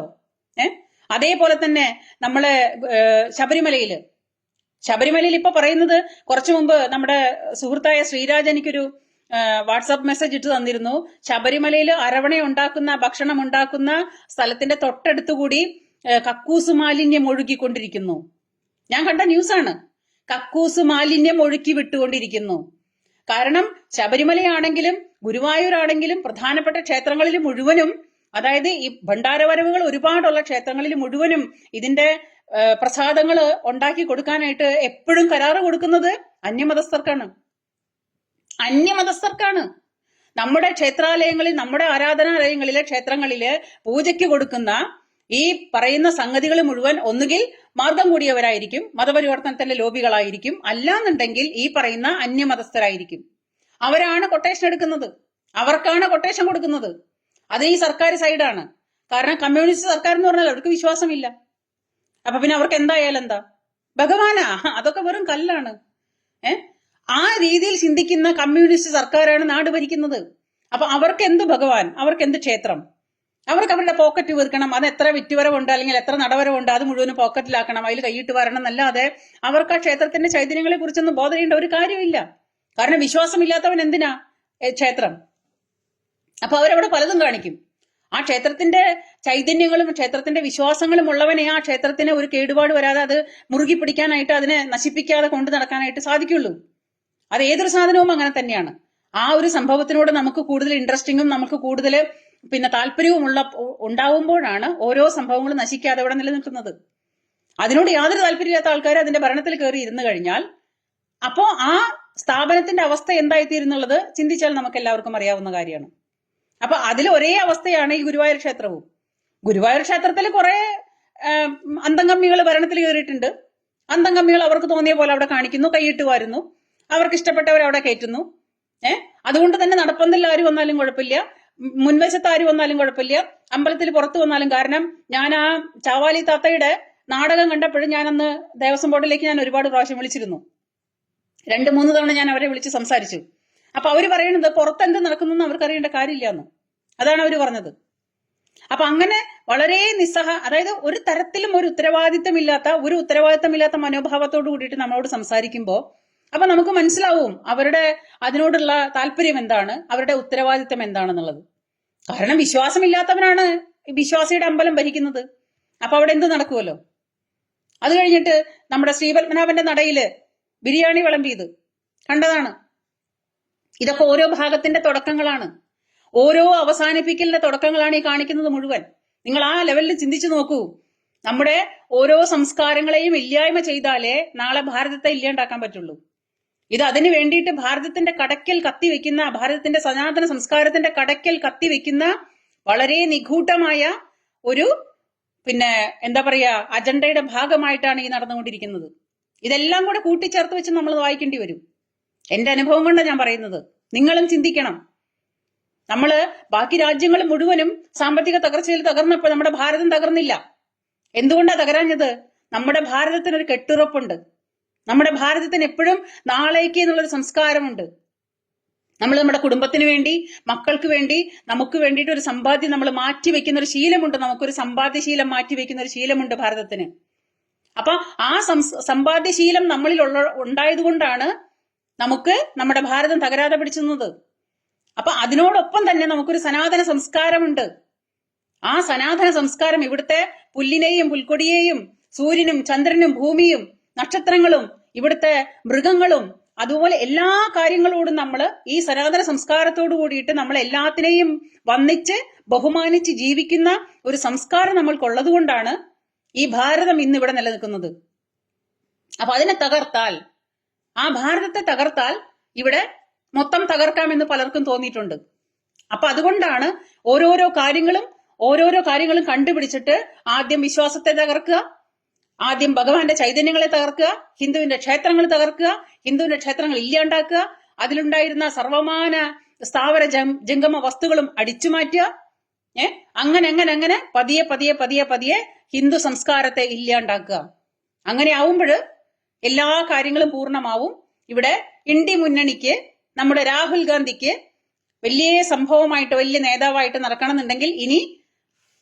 ഏ? അതേപോലെ തന്നെ നമ്മളെ ശബരിമലയിൽ. ശബരിമലയിൽ ഇപ്പൊ പറയുന്നത് കുറച്ചു മുമ്പ് നമ്മുടെ സുഹൃത്തായ ശ്രീരാജ് എനിക്കൊരു വാട്സാപ്പ് മെസ്സേജ് ഇട്ട് തന്നിരുന്നു. ശബരിമലയിൽ അരവണ ഉണ്ടാക്കുന്ന ഭക്ഷണം ഉണ്ടാക്കുന്ന സ്ഥലത്തിന്റെ തൊട്ടടുത്തുകൂടി കക്കൂസ് മാലിന്യം ഒഴുകിക്കൊണ്ടിരിക്കുന്നു. ഞാൻ കണ്ട ന്യൂസാണ്. കക്കൂസ് മാലിന്യം ഒഴുക്കി വിട്ടുകൊണ്ടിരിക്കുന്നു. കാരണം ശബരിമലയാണെങ്കിലും ഗുരുവായൂരാണെങ്കിലും പ്രധാനപ്പെട്ട ക്ഷേത്രങ്ങളിൽ മുഴുവനും അതായത് ഈ ഭണ്ഡാരവരവുകൾ ഒരുപാടുള്ള ക്ഷേത്രങ്ങളിൽ മുഴുവനും ഇതിന്റെ പ്രസാദങ്ങൾ ഉണ്ടാക്കി കൊടുക്കാനായിട്ട് എപ്പോഴും കരാറ് കൊടുക്കുന്നത് അന്യമതസ്ഥർക്കാണ്. അന്യമതസ്ഥർക്കാണ്. നമ്മുടെ ക്ഷേത്രാലയങ്ങളിൽ നമ്മുടെ ആരാധനാലയങ്ങളിലെ ക്ഷേത്രങ്ങളിൽ പൂജയ്ക്ക് കൊടുക്കുന്ന ഈ പറയുന്ന സംഗതികൾ മുഴുവൻ ഒന്നുകിൽ മാർഗം കൂടിയവരായിരിക്കും മതപരിവർത്തനത്തിന്റെ ലോബികളായിരിക്കും അല്ലാന്നുണ്ടെങ്കിൽ ഈ പറയുന്ന അന്യമതസ്ഥരായിരിക്കും. അവരാണ് കൊട്ടേഷൻ എടുക്കുന്നത്. അവർക്കാണ് കൊട്ടേഷൻ കൊടുക്കുന്നത്. അത് ഈ സർക്കാർ സൈഡാണ് കാരണം കമ്മ്യൂണിസ്റ്റ് സർക്കാർ എന്ന് പറഞ്ഞാൽ അവർക്ക് വിശ്വാസമില്ല. അപ്പൊ പിന്നെ അവർക്ക് എന്തായാലും എന്താ? ഭഗവാനാ അതൊക്കെ വെറും കല്ലാണ്. ഏ? ആ രീതിയിൽ ചിന്തിക്കുന്ന കമ്മ്യൂണിസ്റ്റ് സർക്കാരാണ് നാട് ഭരിക്കുന്നത്. അപ്പൊ അവർക്ക് എന്ത് ഭഗവാൻ? അവർക്ക് എന്ത് ക്ഷേത്രം? അവർക്ക് അവരുടെ പോക്കറ്റ് വീർക്കണം. അത് എത്ര വിറ്റുവരവുണ്ട് അല്ലെങ്കിൽ എത്ര നടവരവുണ്ട് അത് മുഴുവനും പോക്കറ്റിലാക്കണം അതിൽ കൈയിട്ട് വരണം എന്നല്ലാതെ അവർക്ക് ആ ക്ഷേത്രത്തിന്റെ ചൈതന്യങ്ങളെ കുറിച്ചൊന്നും ബോധനയേണ്ട ഒരു കാര്യമില്ല. കാരണം വിശ്വാസമില്ലാത്തവൻ എന്തിനാ? ക്ഷേത്രം. അപ്പൊ അവരവിടെ പലതും കാണിക്കും. ആ ക്ഷേത്രത്തിന്റെ ചൈതന്യങ്ങളും ക്ഷേത്രത്തിന്റെ വിശ്വാസങ്ങളും ഉള്ളവനെ ആ ക്ഷേത്രത്തിന് ഒരു കേടുപാട് വരാതെ അത് മുറുകി പിടിക്കാനായിട്ട് അതിനെ നശിപ്പിക്കാതെ കൊണ്ടു നടക്കാനായിട്ട് സാധിക്കുള്ളൂ. അത് ഏതൊരു സാധനവും അങ്ങനെ തന്നെയാണ്. ആ ഒരു സംഭവത്തിനോട് നമുക്ക് കൂടുതൽ ഇൻട്രസ്റ്റിങ്ങും നമുക്ക് കൂടുതൽ പിന്നെ താല്പര്യവുമുള്ള ഉണ്ടാവുമ്പോഴാണ് ഓരോ സംഭവങ്ങളും നശിക്കാതെ അവിടെ നിലനിൽക്കുന്നത്. അതിനോട് യാതൊരു താല്പര്യമില്ലാത്ത ആൾക്കാർ അതിന്റെ ഭരണത്തിൽ കയറി ഇരുന്നു കഴിഞ്ഞാൽ അപ്പോ ആ സ്ഥാപനത്തിന്റെ അവസ്ഥ എന്തായിത്തീരുന്നുള്ളത് ചിന്തിച്ചാൽ നമുക്ക് എല്ലാവർക്കും അറിയാവുന്ന കാര്യമാണ്. അപ്പൊ അതിൽ ഒരേ അവസ്ഥയാണ് ഈ ഗുരുവായൂർ ക്ഷേത്രവും. ഗുരുവായൂർ ക്ഷേത്രത്തിൽ കുറെ അന്തംഗമ്മികൾ ഭരണത്തിൽ കയറിയിട്ടുണ്ട്. അന്തംഗമ്മികൾ അവർക്ക് തോന്നിയ പോലെ അവിടെ കാണിക്കുന്നു കൈയിട്ട് വരുന്നു. അവർക്ക് ഇഷ്ടപ്പെട്ടവർ അവിടെ കയറ്റുന്നു. ഏഹ് അതുകൊണ്ട് തന്നെ നടപ്പന്തലിൽ ആര് വന്നാലും കുഴപ്പമില്ല. മുൻവശത്ത് ആര് വന്നാലും കുഴപ്പമില്ല. അമ്പലത്തിൽ പുറത്തു വന്നാലും കാരണം ഞാൻ ആ ചാവാലി താത്തയുടെ നാടകം കണ്ടപ്പോഴും ഞാൻ അന്ന് ദേവസ്വം ബോർഡിലേക്ക് ഞാൻ ഒരുപാട് പ്രാവശ്യം വിളിച്ചിരുന്നു. രണ്ട് മൂന്ന് തവണ ഞാൻ അവരെ വിളിച്ച് സംസാരിച്ചു. അപ്പൊ അവർ പറയുന്നത് പുറത്ത് എന്ത് നടക്കുന്നു അവർക്ക് അറിയേണ്ട കാര്യമില്ല എന്ന് അതാണ് അവർ പറഞ്ഞത്. അപ്പൊ അങ്ങനെ വളരെ നിസ്സഹ അതായത് ഒരു തരത്തിലും ഒരു ഉത്തരവാദിത്തമില്ലാത്ത ഒരു ഉത്തരവാദിത്തമില്ലാത്ത മനോഭാവത്തോട് കൂടിയിട്ട് നമ്മളോട് സംസാരിക്കുമ്പോൾ അപ്പൊ നമുക്ക് മനസ്സിലാവും അവരുടെ അതിനോടുള്ള താല്പര്യം എന്താണ് അവരുടെ ഉത്തരവാദിത്തം എന്താണെന്നുള്ളത്. കാരണം വിശ്വാസമില്ലാത്തവനാണ് വിശ്വാസിയുടെ അമ്പലം ഭരിക്കുന്നത്. അപ്പൊ അവിടെ എന്ത് നടക്കുമല്ലോ അത് കഴിഞ്ഞിട്ട് നമ്മുടെ ശ്രീപത്മനാഭന്റെ നടയിൽ ബിരിയാണി വിളമ്പിയത്. കണ്ടതാണ്. ഇതൊക്കെ ഓരോ ഭാഗത്തിന്റെ തുടക്കങ്ങളാണ്. ഓരോ അവസാനിപ്പിക്കലിന്റെ തുടക്കങ്ങളാണ് ഈ കാണിക്കുന്നത് മുഴുവൻ. നിങ്ങൾ ആ ലെവലിൽ ചിന്തിച്ചു നോക്കൂ. നമ്മുടെ ഓരോ സംസ്കാരങ്ങളെയും ഇല്ലായ്മ ചെയ്താലേ നാളെ ഭാരതത്തെ ഇല്ലാണ്ടാക്കാൻ പറ്റുള്ളൂ. ഇത് അതിനു വേണ്ടിയിട്ട് ഭാരതത്തിന്റെ കടക്കൽ കത്തിവെക്കുന്ന ഭാരതത്തിന്റെ സനാതന സംസ്കാരത്തിന്റെ കടക്കൽ കത്തിവെക്കുന്ന വളരെ നിഗൂഢമായ ഒരു പിന്നെ എന്താ പറയാ അജണ്ടയുടെ ഭാഗമായിട്ടാണ് ഈ നടന്നുകൊണ്ടിരിക്കുന്നത്. ഇതെല്ലാം കൂടെ കൂട്ടിച്ചേർത്ത് വെച്ച് നമ്മൾ വായിക്കേണ്ടി വരും. എന്റെ അനുഭവം കൊണ്ടാണ് ഞാൻ പറയുന്നത്. നിങ്ങളും ചിന്തിക്കണം. നമ്മൾ ബാക്കി രാജ്യങ്ങൾ മുഴുവനും സാമ്പത്തിക തകർച്ചയിൽ തകർന്നപ്പോൾ നമ്മുടെ ഭാരതം തകർന്നില്ല. എന്തുകൊണ്ടാണ് തകരാഞ്ഞത്? നമ്മുടെ ഭാരതത്തിനൊരു കെട്ടുറപ്പുണ്ട്. നമ്മുടെ ഭാരതത്തിന് എപ്പോഴും നാളേക്ക് എന്നുള്ളൊരു സംസ്കാരമുണ്ട്. നമ്മൾ നമ്മുടെ കുടുംബത്തിന് വേണ്ടി മക്കൾക്ക് വേണ്ടി നമുക്ക് വേണ്ടിയിട്ട് ഒരു സമ്പാദ്യം നമ്മൾ മാറ്റി വെക്കുന്ന ഒരു ശീലമുണ്ട്. നമുക്കൊരു സമ്പാദ്യശീലം മാറ്റി വെക്കുന്ന ഒരു ശീലമുണ്ട് ഭാരതത്തിന്. അപ്പൊ ആ സമ്പാദ്യശീലം നമ്മളിൽ ഉള്ള ഉണ്ടായതുകൊണ്ടാണ് നമുക്ക് നമ്മുടെ ഭാരതം തകരാതെ പിടിച്ചുന്നത് അപ്പൊ അതിനോടൊപ്പം തന്നെ നമുക്കൊരു സനാതന സംസ്കാരമുണ്ട്. ആ സനാതന സംസ്കാരം ഇവിടുത്തെ പുല്ലിനെയും പുൽക്കൊടിയെയും സൂര്യനും ചന്ദ്രനും ഭൂമിയും നക്ഷത്രങ്ങളും ഇവിടുത്തെ മൃഗങ്ങളും അതുപോലെ എല്ലാ കാര്യങ്ങളോടും നമ്മൾ ഈ സനാതന സംസ്കാരത്തോട് കൂടിയിട്ട് നമ്മൾ എല്ലാത്തിനെയും വന്നിച്ച് ബഹുമാനിച്ച് ജീവിക്കുന്ന ഒരു സംസ്കാരം നമ്മൾക്കുള്ളത് കൊണ്ടാണ് ഈ ഭാരതം ഇന്ന് ഇവിടെ നിലനിൽക്കുന്നത്. അപ്പൊ അതിനെ തകർത്താൽ ആ ഭാരതത്തെ തകർത്താൽ ഇവിടെ മൊത്തം തകർക്കാമെന്ന് പലർക്കും തോന്നിയിട്ടുണ്ട്. അപ്പൊ അതുകൊണ്ടാണ് ഓരോരോ കാര്യങ്ങളും ഓരോരോ കാര്യങ്ങളും കണ്ടുപിടിച്ചിട്ട് ആദ്യം വിശ്വാസത്തെ തകർക്കുക ആദ്യം ഭഗവാന്റെ ചൈതന്യങ്ങളെ തകർക്കുക ഹിന്ദുവിന്റെ ക്ഷേത്രങ്ങൾ തകർക്കുക ഹിന്ദുവിന്റെ ക്ഷേത്രങ്ങൾ ഇല്ലാണ്ടാക്കുക അതിലുണ്ടായിരുന്ന സർവമാന സ്ഥാവര ജംഗമ വസ്തുക്കളും അടിച്ചു മാറ്റുക ഏ? അങ്ങനെ അങ്ങനെ അങ്ങനെ പതിയെ പതിയെ പതിയെ പതിയെ ഹിന്ദു സംസ്കാരത്തെ ഇല്ലാണ്ടാക്കുക. അങ്ങനെ ആവുമ്പോൾ എല്ലാ കാര്യങ്ങളും പൂർണമാവും. ഇവിടെ ഇന്ത്യ മുന്നണിക്ക് നമ്മുടെ രാഹുൽ ഗാന്ധിക്ക് വലിയ സംഭവമായിട്ട് വലിയ നേതാവായിട്ട് നടക്കണമെന്നുണ്ടെങ്കിൽ ഇനി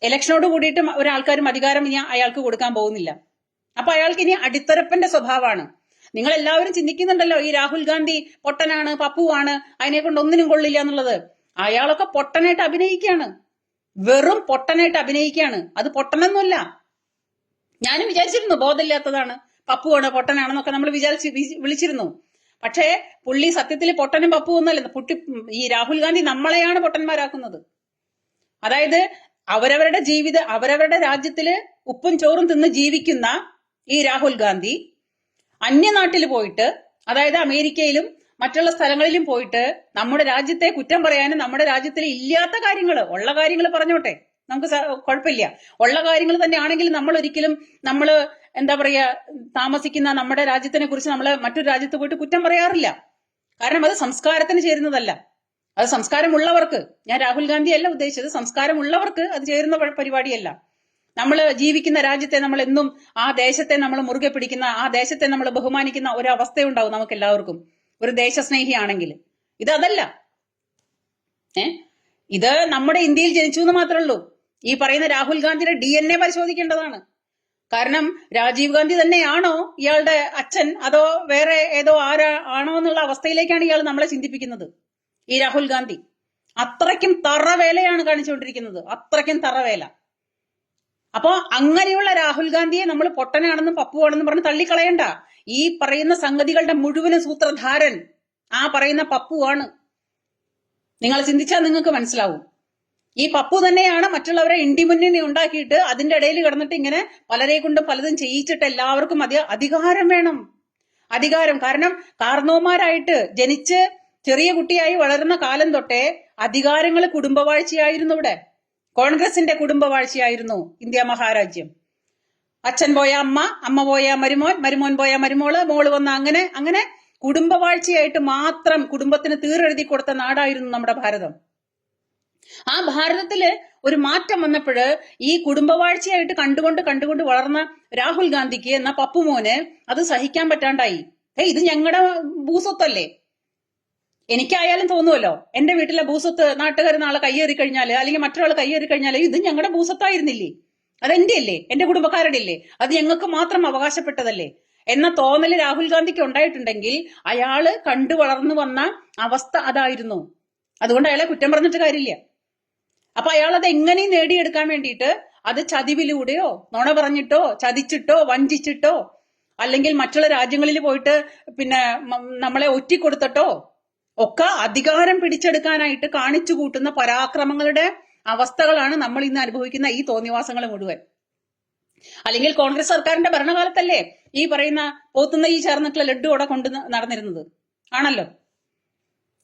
ഇലക്ഷനോട് കൂടിയിട്ട് ഒരാൾക്കാരും അധികാരം ഇനി അയാൾക്ക് കൊടുക്കാൻ പോകുന്നില്ല. അപ്പൊ അയാൾക്ക് ഇനി അടിത്തറപ്പന്റെ സ്വഭാവമാണ്. നിങ്ങൾ എല്ലാവരും ചിന്തിക്കുന്നുണ്ടല്ലോ ഈ രാഹുൽ ഗാന്ധി പൊട്ടനാണ് പപ്പുവാണ് അതിനെ കൊണ്ട് ഒന്നിനും കൊള്ളില്ല എന്നുള്ളത്. അയാളൊക്കെ പൊട്ടനായിട്ട് അഭിനയിക്കുകയാണ്. വെറും പൊട്ടനായിട്ട് അഭിനയിക്കുകയാണ്. അത് പൊട്ടനൊന്നുമല്ല. ഞാനും വിചാരിച്ചിരുന്നു ബോധമില്ലാത്തതാണ്. പപ്പുവാണ് പൊട്ടനാണെന്നൊക്കെ നമ്മൾ വിചാരിച്ച് വിളിച്ചിരുന്നു. പക്ഷേ പുള്ളി സത്യത്തിൽ പൊട്ടനും പപ്പു ഒന്നല്ല പുട്ടി ഈ രാഹുൽ ഗാന്ധി നമ്മളെയാണ് പൊട്ടന്മാരാക്കുന്നത്. അതായത് അവരവരുടെ ജീവിത അവരവരുടെ രാജ്യത്തിൽ ഉപ്പും ചോറും തിന്ന് ജീവിക്കുന്ന ഈ രാഹുൽ ഗാന്ധി അന്യനാട്ടിൽ പോയിട്ട് അതായത് അമേരിക്കയിലും മറ്റുള്ള സ്ഥലങ്ങളിലും പോയിട്ട് നമ്മുടെ രാജ്യത്തെ കുറ്റം പറയാനും നമ്മുടെ രാജ്യത്തിൽ ഇല്ലാത്ത കാര്യങ്ങൾ ഉള്ള കാര്യങ്ങൾ പറഞ്ഞോട്ടെ. നമുക്ക് കുഴപ്പമില്ല. ഉള്ള കാര്യങ്ങൾ തന്നെയാണെങ്കിൽ നമ്മൾ ഒരിക്കലും നമ്മൾ എന്താ പറയാ താമസിക്കുന്ന നമ്മുടെ രാജ്യത്തിനെ കുറിച്ച് നമ്മൾ മറ്റൊരു രാജ്യത്ത് പോയിട്ട് കുറ്റം പറയാറില്ല. കാരണം അത് സംസ്കാരത്തിന് ചേരുന്നതല്ല. അത് സംസ്കാരമുള്ളവർക്ക് ഞാൻ രാഹുൽ ഗാന്ധി അല്ല ഉദ്ദേശിച്ചത് സംസ്കാരമുള്ളവർക്ക് അത് ചേരുന്ന പരിപാടിയല്ല. നമ്മൾ ജീവിക്കുന്ന രാജ്യത്തെ നമ്മൾ എന്നും ആ ദേശത്തെ നമ്മൾ മുറുകെ പിടിക്കുന്ന ആ ദേശത്തെ നമ്മൾ ബഹുമാനിക്കുന്ന ഒരു അവസ്ഥയുണ്ടാവും നമുക്ക് എല്ലാവർക്കും ഒരു ദേശസ്നേഹിയാണെങ്കിൽ. ഇത് അതല്ല. ഏ? ഇത് നമ്മുടെ ഇന്ത്യയിൽ ജനിച്ചു എന്ന് മാത്രമേ ഉള്ളൂ ഈ പറയുന്ന രാഹുൽ ഗാന്ധിയുടെ ഡി എൻ എ പരിശോധിക്കേണ്ടതാണ്. കാരണം രാജീവ് ഗാന്ധി തന്നെയാണോ ഇയാളുടെ അച്ഛൻ? അതോ വേറെ ഏതോ ആരാ ആണോ എന്നുള്ള അവസ്ഥയിലേക്കാണ് ഇയാൾ നമ്മളെ ചിന്തിപ്പിക്കുന്നത്. ഈ രാഹുൽ ഗാന്ധി. അത്രയ്ക്കും തറവേലയാണ് കാണിച്ചുകൊണ്ടിരിക്കുന്നത്. അത്രയ്ക്കും തറവേല. അപ്പോ അങ്ങനെയുള്ള രാഹുൽ ഗാന്ധിയെ നമ്മൾ പൊട്ടനാണെന്നും പപ്പുവാണെന്നും പറഞ്ഞ് തള്ളിക്കളയണ്ട. ഈ പറയുന്ന സംഗതികളുടെ മുഴുവനും സൂത്രധാരൻ ആ പറയുന്ന പപ്പുവാണ്. നിങ്ങൾ ചിന്തിച്ചാൽ നിങ്ങൾക്ക് മനസ്സിലാവും. ഈ പപ്പു തന്നെയാണ് മറ്റുള്ളവരെ ഇണ്ടിമുന്നണി ഉണ്ടാക്കിയിട്ട് അതിന്റെ ഇടയിൽ കിടന്നിട്ട് ഇങ്ങനെ പലരെ കൊണ്ടും പലതും ചെയ്യിച്ചിട്ട് എല്ലാവർക്കും അതി അധികാരം വേണം. അധികാരം. കാരണം കാർന്നോമാരായിട്ട് ജനിച്ച് ചെറിയ കുട്ടിയായി വളരുന്ന കാലം തൊട്ടേ അധികാരങ്ങൾ കുടുംബവാഴ്ചയായിരുന്നു ഇവിടെ. കോൺഗ്രസിന്റെ കുടുംബവാഴ്ചയായിരുന്നു ഇന്ത്യ മഹാരാജ്യം. അച്ഛൻ പോയ അമ്മ അമ്മ പോയ മരുമോൻ മരുമോൻ പോയ മരുമോൾ മോൾ വന്ന അങ്ങനെ അങ്ങനെ കുടുംബവാഴ്ചയായിട്ട് മാത്രം കുടുംബത്തിന് തീറെഴുതി കൊടുത്ത നാടായിരുന്നു നമ്മുടെ ഭാരതം. ആ ഭാരതത്തിൽ ഒരു മാറ്റം വന്നപ്പോൾ ഈ കുടുംബവാഴ്ചയായിട്ട് കണ്ടുകൊണ്ട് കണ്ടുകൊണ്ട് വളർന്ന രാഹുൽ ഗാന്ധിക്ക് എന്ന പപ്പുമോന് അത് സഹിക്കാൻ പറ്റാണ്ടായി. ഏയ് ഇത് ഞങ്ങളുടെ ഭൂസ്വത്തല്ലേ? എനിക്കായാലും തോന്നുമല്ലോ എന്റെ വീട്ടിലെ ഭൂസ്വത്ത് നാട്ടുകാർ നാളെ കയ്യേറി കഴിഞ്ഞാൽ അല്ലെങ്കിൽ മറ്റൊരാൾ കയ്യേറി കഴിഞ്ഞാൽ ഇത് ഞങ്ങളുടെ ഭൂസ്വത്തായിരുന്നില്ലേ? അത് എന്റെ അല്ലേ എന്റെ കുടുംബക്കാരുടെ അല്ലേ അത് ഞങ്ങൾക്ക് മാത്രം അവകാശപ്പെട്ടതല്ലേ? എന്ന തോന്നൽ രാഹുൽ ഗാന്ധിക്ക് ഉണ്ടായിട്ടുണ്ടെങ്കിൽ അയാൾ കണ്ടു വളർന്നു വന്ന അവസ്ഥ അതായിരുന്നു. അതുകൊണ്ട് അയാളെ കുറ്റം പറഞ്ഞിട്ട് കാര്യമില്ല. അപ്പൊ അയാൾ അത് എങ്ങനെയും നേടിയെടുക്കാൻ വേണ്ടിയിട്ട് അത് ചതിവിലൂടെയോ നുണ പറഞ്ഞിട്ടോ ചതിച്ചിട്ടോ വഞ്ചിച്ചിട്ടോ അല്ലെങ്കിൽ മറ്റുള്ള രാജ്യങ്ങളിൽ പോയിട്ട് പിന്നെ നമ്മളെ ഒറ്റിക്കൊടുത്തിട്ടോ ഒക്കെ അധികാരം പിടിച്ചെടുക്കാനായിട്ട് കാണിച്ചു കൂട്ടുന്ന പരാക്രമങ്ങളുടെ അവസ്ഥകളാണ് നമ്മൾ ഇന്ന് അനുഭവിക്കുന്ന ഈ തോന്നിവാസങ്ങൾ മുഴുവൻ. അല്ലെങ്കിൽ കോൺഗ്രസ് സർക്കാരിന്റെ ഭരണകാലത്തല്ലേ ഈ പറയുന്ന പോത്തുന്ന ഈ ചേർന്നിട്ടുള്ള ലഡ്ഡു അവിടെ കൊണ്ട് നടന്നിരുന്നത്? ആണല്ലോ.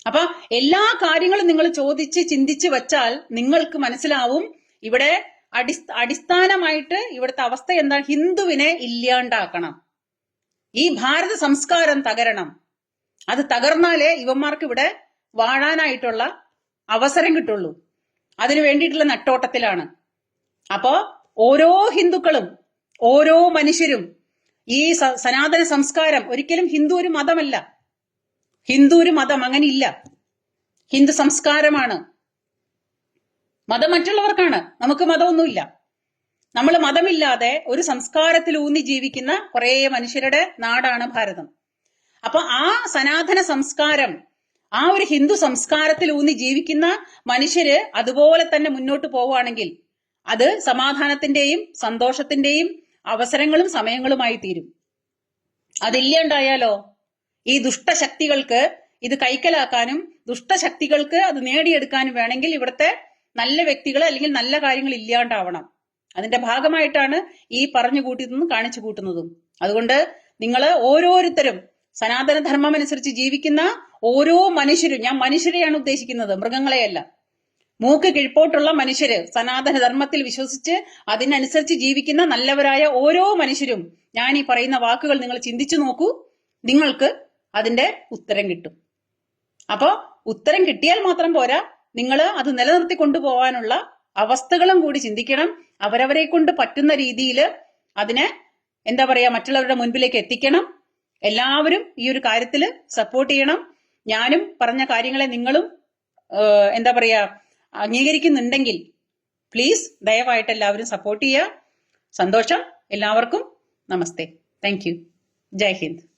അപ്പൊ എല്ലാ കാര്യങ്ങളും നിങ്ങൾ ചോദിച്ച് ചിന്തിച്ച് വെച്ചാൽ നിങ്ങൾക്ക് മനസ്സിലാവും ഇവിടെ അടിസ്ഥ അടിസ്ഥാനമായിട്ട് ഇവിടുത്തെ അവസ്ഥ എന്താ? ഹിന്ദുവിനെ ഇല്ലാണ്ടാക്കണം. ഈ ഭാരത സംസ്കാരം തകരണം. അത് തകർന്നാലേ ഇവന്മാർക്ക് ഇവിടെ വാഴാനായിട്ടുള്ള അവസരം കിട്ടുള്ളൂ. അതിനു വേണ്ടിയിട്ടുള്ള നട്ടോട്ടത്തിലാണ്. അപ്പോ ഓരോ ഹിന്ദുക്കളും ഓരോ മനുഷ്യരും ഈ സനാതന സംസ്കാരം ഒരിക്കലും ഹിന്ദു ഒരു മതമല്ല. ഹിന്ദു ഒരു മതം അങ്ങനെ ഇല്ല ഹിന്ദു സംസ്കാരമാണ്. മതം മറ്റുള്ളവർക്കാണ്. നമുക്ക് മതമൊന്നുമില്ല. നമ്മൾ മതമില്ലാതെ ഒരു സംസ്കാരത്തിൽ ഊന്നി ജീവിക്കുന്ന കുറേ മനുഷ്യരുടെ നാടാണ് ഭാരതം. അപ്പൊ ആ സനാതന സംസ്കാരം ആ ഒരു ഹിന്ദു സംസ്കാരത്തിൽ ഊന്നി ജീവിക്കുന്ന മനുഷ്യര് അതുപോലെ തന്നെ മുന്നോട്ട് പോവുകയാണെങ്കിൽ അത് സമാധാനത്തിന്റെയും സന്തോഷത്തിന്റെയും അവസരങ്ങളും സമയങ്ങളുമായി തീരും. അതില്ലാണ്ടായാലോ? ഈ ദുഷ്ടശക്തികൾക്ക് ഇത് കൈക്കലാക്കാനും ദുഷ്ടശക്തികൾക്ക് അത് നേടിയെടുക്കാനും വേണമെങ്കിൽ ഇവിടുത്തെ നല്ല വ്യക്തികൾ അല്ലെങ്കിൽ നല്ല കാര്യങ്ങൾ ഇല്ലാണ്ടാവണം. അതിന്റെ ഭാഗമായിട്ടാണ് ഈ പറഞ്ഞു കൂട്ടിയതെന്നും കാണിച്ചു കൂട്ടുന്നതും അതുകൊണ്ട് നിങ്ങൾ ഓരോരുത്തരും സനാതന ധർമ്മം അനുസരിച്ച് ജീവിക്കുന്ന ഓരോ മനുഷ്യരും ഞാൻ മനുഷ്യരെയാണ് ഉദ്ദേശിക്കുന്നത് മൃഗങ്ങളെയല്ല. മൂക്ക് കിഴിപ്പോട്ടുള്ള മനുഷ്യര് സനാതന ധർമ്മത്തിൽ വിശ്വസിച്ച് അതിനനുസരിച്ച് ജീവിക്കുന്ന നല്ലവരായ ഓരോ മനുഷ്യരും ഞാൻ ഈ പറയുന്ന വാക്കുകൾ നിങ്ങൾ ചിന്തിച്ചു നോക്കൂ നിങ്ങൾക്ക് അതിന്റെ ഉത്തരം കിട്ടും. അപ്പോ ഉത്തരം കിട്ടിയാൽ മാത്രം പോരാ നിങ്ങൾ അത് നിലനിർത്തി കൊണ്ടുപോകാനുള്ള അവസ്ഥകളും കൂടി ചിന്തിക്കണം അവരവരെ കൊണ്ട് പറ്റുന്ന രീതിയിൽ അതിനെ എന്താ പറയാ മറ്റുള്ളവരുടെ മുൻപിലേക്ക് എത്തിക്കണം എല്ലാവരും ഈ ഒരു കാര്യത്തിൽ സപ്പോർട്ട് ചെയ്യണം. ഞാനും പറഞ്ഞ കാര്യങ്ങളെ നിങ്ങളും എന്താ പറയുക അംഗീകരിക്കുന്നുണ്ടെങ്കിൽ പ്ലീസ് ദയവായിട്ട് എല്ലാവരും സപ്പോർട്ട് ചെയ്യുക. സന്തോഷം. എല്ലാവർക്കും നമസ്തേ. Thank you Jai Hind.